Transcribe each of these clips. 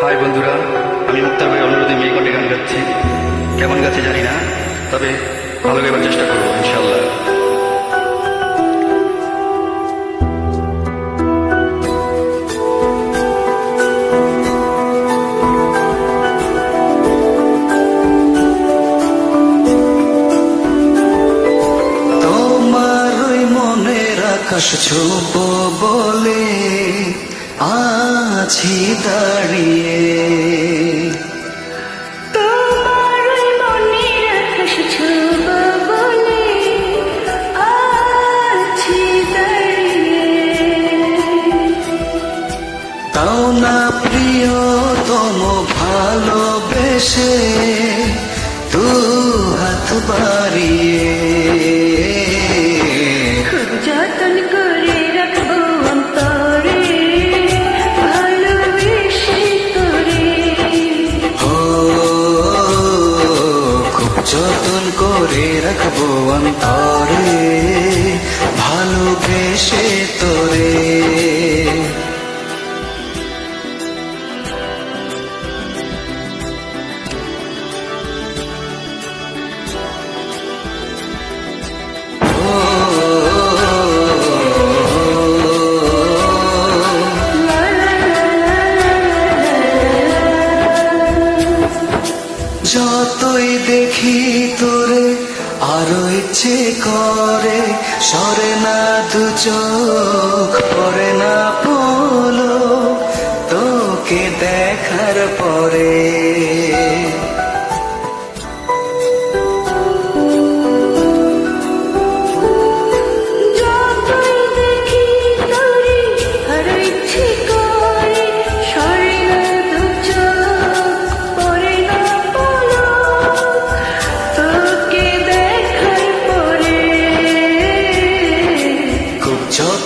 High বন্ধুরা, আমি মুক্তার ভাই অনুরোধে মেয়ে কণ্ঠে গান গাচ্ছি। কেমন গাছে জানি না, তবে ভালো গাইবার চেষ্টা করব ইনশাল্লাহ আকাশ ছুপ বলে আছি দাঁড়িয়ে। তাও না ভালোবেসে তু হাত বাড়িয়ে। যতন করে রাখব অন্তরে ভালোবেসে তোরে দেখি তোরে আরও ইচ্ছে করে। সরে না দু চোখ, পরে না পোলো তোকে দেখার পরে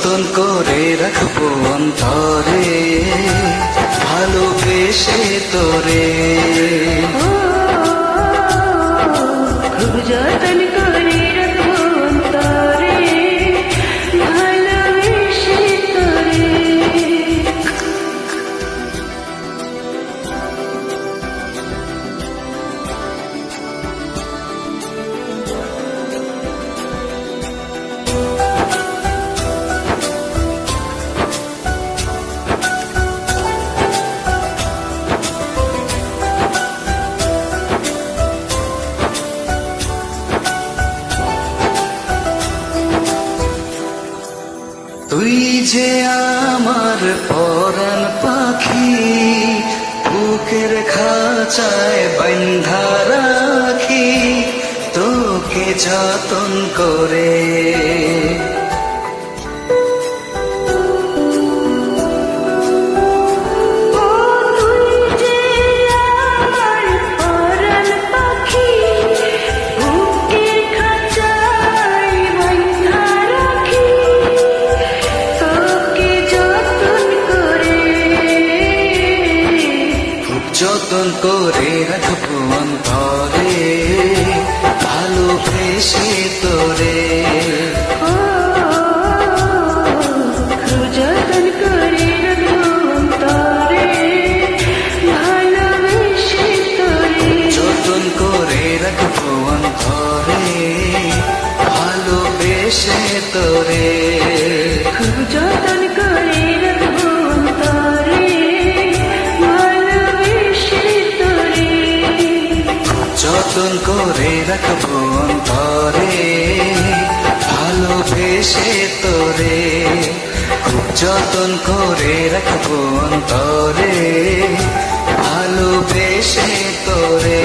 যতন করে রাখব অন্তরে ভালোবেসে তোরে। তুই যে আমার পরাণ পাখি বুকের খাঁচায় বন্ধা রাখি তোকে যতন করে যতন করে রাখব অন্তরে ভালোবেসে তোরে। যতন করে রাখব অন্তরে ভালোবেসে তোরে। খুব যতন করে রাখব অন্তরে ভালোবেসে তোরে।